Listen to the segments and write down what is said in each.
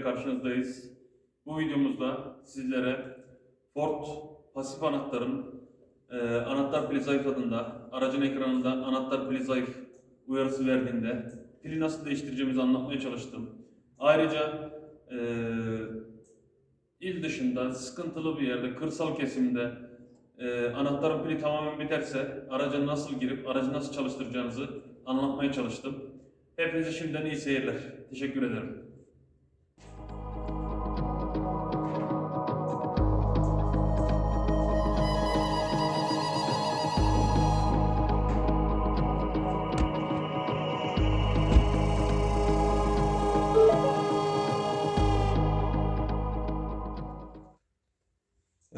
ile karşınızdayız. Bu videomuzda sizlere Ford pasif anahtarın e, anahtar pili zayıfladığında, aracın ekranında anahtar pili zayıf uyarısı verdiğinde pili nasıl değiştireceğimizi anlatmaya çalıştım. Ayrıca e, il dışında sıkıntılı bir yerde, kırsal kesimde e, anahtarın pili tamamen biterse araca nasıl girip aracı nasıl çalıştıracağınızı anlatmaya çalıştım. Hepinize şimdiden iyi seyirler. Teşekkür ederim.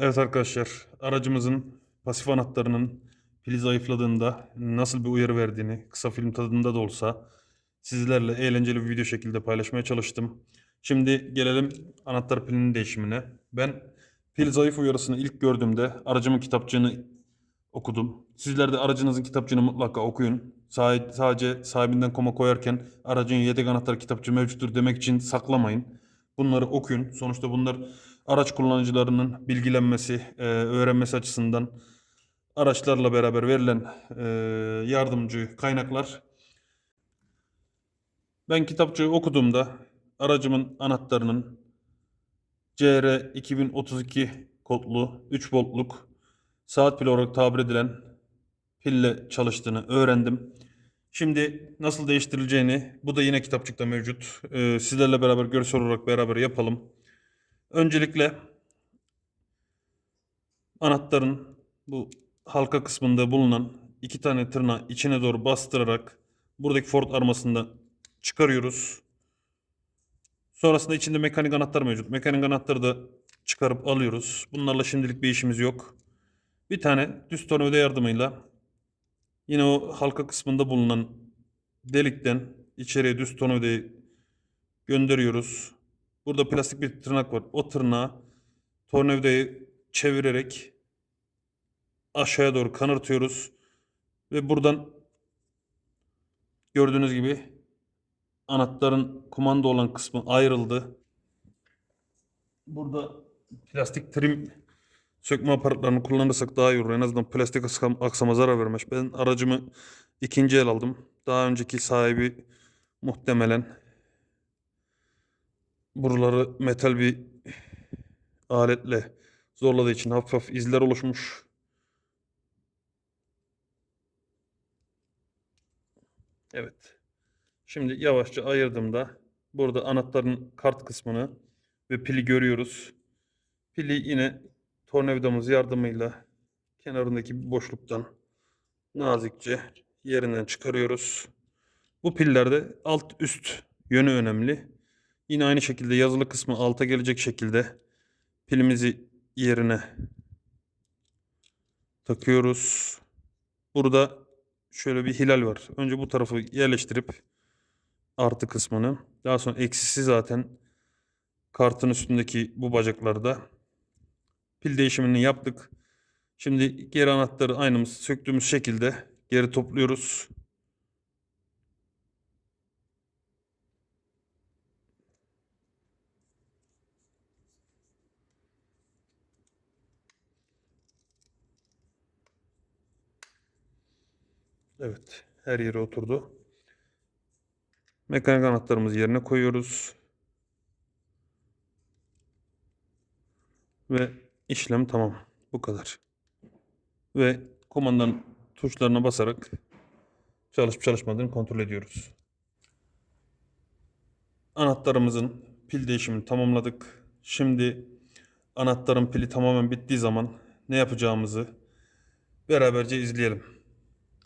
Evet arkadaşlar, aracımızın pasif anahtarının pili zayıfladığında nasıl bir uyarı verdiğini kısa film tadında da olsa sizlerle eğlenceli bir video şekilde paylaşmaya çalıştım. Şimdi gelelim anahtar pilinin değişimine. Ben pil zayıf uyarısını ilk gördüğümde aracımın kitapçığını okudum. Sizler de aracınızın kitapçığını mutlaka okuyun. Sa- Sadece sahibinden koma koyarken aracın yedek anahtar kitapçığı mevcuttur demek için saklamayın. Bunları okuyun. Sonuçta bunlar araç kullanıcılarının bilgilenmesi, e, öğrenmesi açısından araçlarla beraber verilen e, yardımcı kaynaklar. Ben kitapçığı okuduğumda aracımın anahtarının CR 2032 kodlu 3 voltluk saat pili olarak tabir edilen pille çalıştığını öğrendim. Şimdi nasıl değiştirileceğini bu da yine kitapçıkta mevcut. E, sizlerle beraber görsel olarak beraber yapalım. Öncelikle anahtarın bu halka kısmında bulunan iki tane tırnağı içine doğru bastırarak buradaki Ford armasını çıkarıyoruz. Sonrasında içinde mekanik anahtar mevcut. Mekanik anahtarı da çıkarıp alıyoruz. Bunlarla şimdilik bir işimiz yok. Bir tane düz tornavida yardımıyla yine o halka kısmında bulunan delikten içeriye düz tornavidayı gönderiyoruz. Burada plastik bir tırnak var. O tırnağı tornavidayı çevirerek aşağıya doğru kanırtıyoruz. Ve buradan gördüğünüz gibi anahtarın kumanda olan kısmı ayrıldı. Burada plastik trim sökme aparatlarını kullanırsak daha iyi olur. En azından plastik aksam- aksama zarar vermez. Ben aracımı ikinci el aldım. Daha önceki sahibi muhtemelen buraları metal bir aletle zorladığı için hafif hafif izler oluşmuş. Evet. Şimdi yavaşça ayırdığımda burada anahtarın kart kısmını ve pili görüyoruz. Pili yine tornavidamız yardımıyla kenarındaki bir boşluktan nazikçe yerinden çıkarıyoruz. Bu pillerde alt üst yönü önemli. Yine aynı şekilde yazılı kısmı alta gelecek şekilde pilimizi yerine takıyoruz. Burada şöyle bir hilal var. Önce bu tarafı yerleştirip artı kısmını daha sonra eksisi zaten kartın üstündeki bu bacaklarda pil değişimini yaptık. Şimdi geri anahtarı aynımız söktüğümüz şekilde geri topluyoruz. Evet, her yere oturdu. Mekanik anahtarımızı yerine koyuyoruz. Ve işlem tamam. Bu kadar. Ve kumandanın tuşlarına basarak çalışıp çalışmadığını kontrol ediyoruz. Anahtarımızın pil değişimini tamamladık. Şimdi anahtarın pili tamamen bittiği zaman ne yapacağımızı beraberce izleyelim.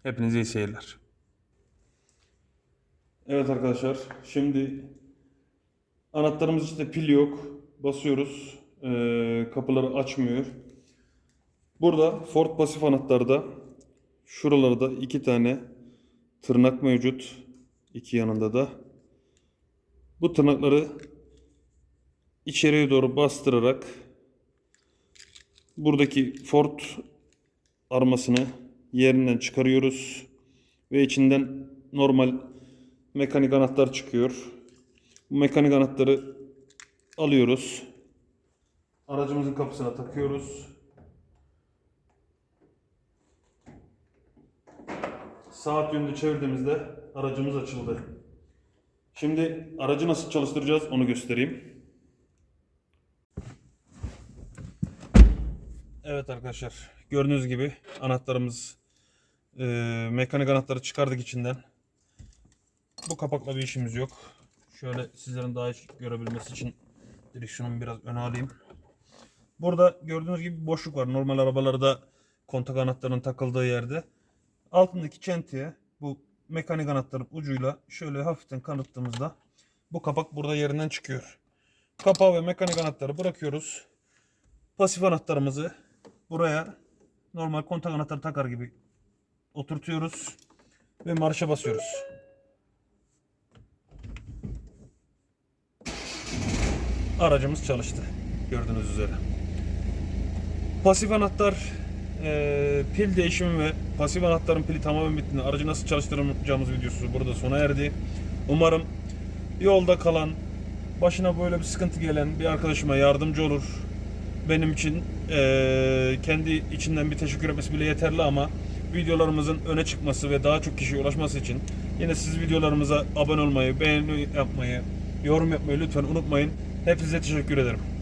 Hepinize iyi seyirler. Evet arkadaşlar, şimdi anahtarımız içinde pil yok. Basıyoruz. Ee, kapıları açmıyor. Burada Ford pasif anahtarda şuralarda iki tane tırnak mevcut. iki yanında da. Bu tırnakları içeriye doğru bastırarak buradaki Ford armasını yerinden çıkarıyoruz ve içinden normal mekanik anahtar çıkıyor. Bu mekanik anahtarı alıyoruz. Aracımızın kapısına takıyoruz. Saat yönünde çevirdiğimizde aracımız açıldı. Şimdi aracı nasıl çalıştıracağız onu göstereyim. Evet arkadaşlar gördüğünüz gibi anahtarımız e, mekanik anahtarı çıkardık içinden. Bu kapakla bir işimiz yok. Şöyle sizlerin daha iyi görebilmesi için direksiyonumu biraz öne alayım. Burada gördüğünüz gibi boşluk var. Normal arabalarda kontak anahtarının takıldığı yerde. Altındaki çentiye bu mekanik anahtarın ucuyla şöyle hafiften kanıttığımızda bu kapak burada yerinden çıkıyor. Kapağı ve mekanik anahtarı bırakıyoruz. Pasif anahtarımızı buraya normal kontak anahtarı takar gibi oturtuyoruz ve marşa basıyoruz. Aracımız çalıştı. Gördüğünüz üzere. Pasif anahtar eee, pil değişimi ve pasif anahtarın pili tamamen bittiğinde aracı nasıl çalıştıracağımız videosu burada sona erdi. Umarım yolda kalan, başına böyle bir sıkıntı gelen bir arkadaşıma yardımcı olur. Benim için eee, kendi içinden bir teşekkür etmesi bile yeterli ama videolarımızın öne çıkması ve daha çok kişiye ulaşması için yine siz videolarımıza abone olmayı, beğeni yapmayı, yorum yapmayı lütfen unutmayın. Hepinize teşekkür ederim.